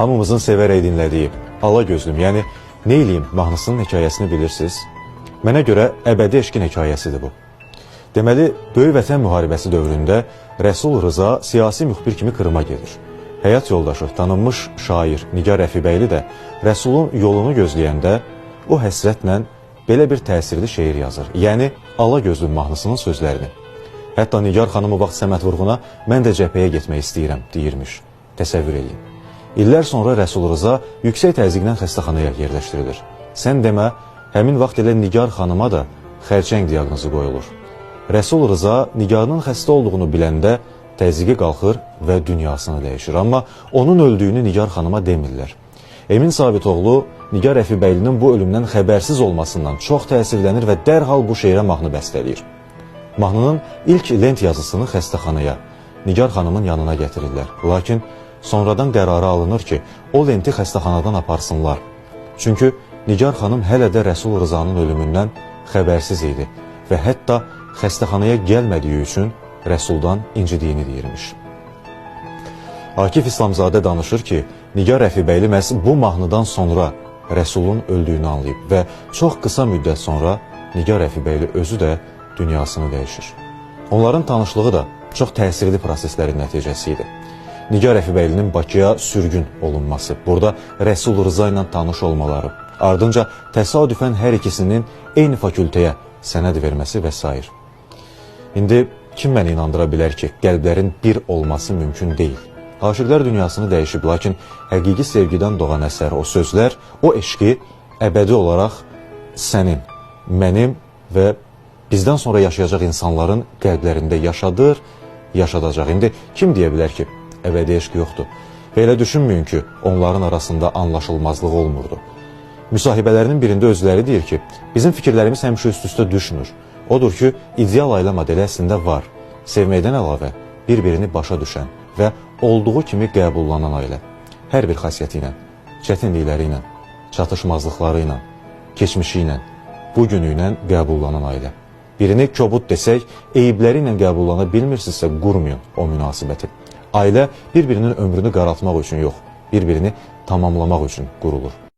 hamımızın sevərək dinlədiyi Ala Gözlüm, yəni Neyliyim mahnısının hekayəsini bilirsiniz. Mənə görə əbədi eşqin hekayəsidir bu. Deməli, Böyük Vətən müharibəsi dövründə Rəsul Rıza siyasi müxbir kimi Krıma gedir. Həyat yoldaşı, tanınmış şair Nigar Rəfibəyli də Rəsulun yolunu gözləyəndə o həsrətlə belə bir təsirli şeir yazır. Yəni Ala Gözlüm mahnısının sözlərini. Hətta Nigar xanımı vaxt Səməd Vurğuna mən də cəbhəyə getmək istəyirəm deyirmiş. Təsəvvür edin. İllər sonra Rəsul Rıza yüksək təzyiqlə xəstəxanaya yerləşdirilir. Sən demə, həmin vaxt elə Nigar xanıma da xərçəng diaqnozu qoyulur. Rəsul Rıza Nigarın xəstə olduğunu biləndə təzyiqi qalxır və dünyasını dəyişir. Amma onun öldüyünü Nigar xanıma demirlər. Emin Sabitoğlu Nigar Əfibəylinin bu ölümdən xəbərsiz olmasından çox təsirlənir və dərhal bu şeirə mahnı bəstələyir. Mahnının ilk lent yazısını xəstəxanaya, Nigar xanımın yanına gətirirlər. Lakin sonradan qərarı alınır ki, o lenti xəstəxanadan aparsınlar. Çünki Nigar xanım hələ də Rəsul Rızanın ölümündən xəbərsiz idi və hətta xəstəxanaya gəlmədiyi üçün Rəsuldan incidiyini deyirmiş. Akif İslamzadə danışır ki, Nigar Rəfibəyli məhz bu mahnıdan sonra Rəsulun öldüyünü anlayıb və çox qısa müddət sonra Nigar Rəfibəyli özü də dünyasını dəyişir. Onların tanışlığı da çox təsirli proseslərin nəticəsi idi. Nigar Rəfibəylinin Bakıya sürgün olunması, burada Rəsul Rıza ilə tanış olmaları, ardınca təsadüfən hər ikisinin eyni fakültəyə sənəd verməsi və s. İndi kim məni inandıra bilər ki, qəlblərin bir olması mümkün deyil. Aşıqlar dünyasını dəyişib, lakin həqiqi sevgidən doğan əsər, o sözlər, o eşqi əbədi olaraq sənin, mənim və bizdən sonra yaşayacaq insanların qəlblərində yaşadır, yaşadacaq. İndi kim deyə bilər ki, əbədi eşq yoxdur? Və elə düşünməyin ki, onların arasında anlaşılmazlıq olmurdu. Müsahibələrinin birində özləri deyir ki, bizim fikirlərimiz həmişə üst-üstə düşmür. Odur ki, ideal ailə modeli əslində var. Sevməkdən əlavə bir-birini başa düşən və olduğu kimi qəbullanan ailə. Hər bir xasiyyəti ilə, çətinlikləri ilə, çatışmazlıqları ilə, keçmişi ilə, bugünü ilə qəbullanan ailə. Birini kobud desək, eyibləri ilə qəbullana bilmirsinizsə qurmayın o münasibəti. Ailə bir-birinin ömrünü qaraltmaq üçün yox, bir-birini tamamlamaq üçün qurulur.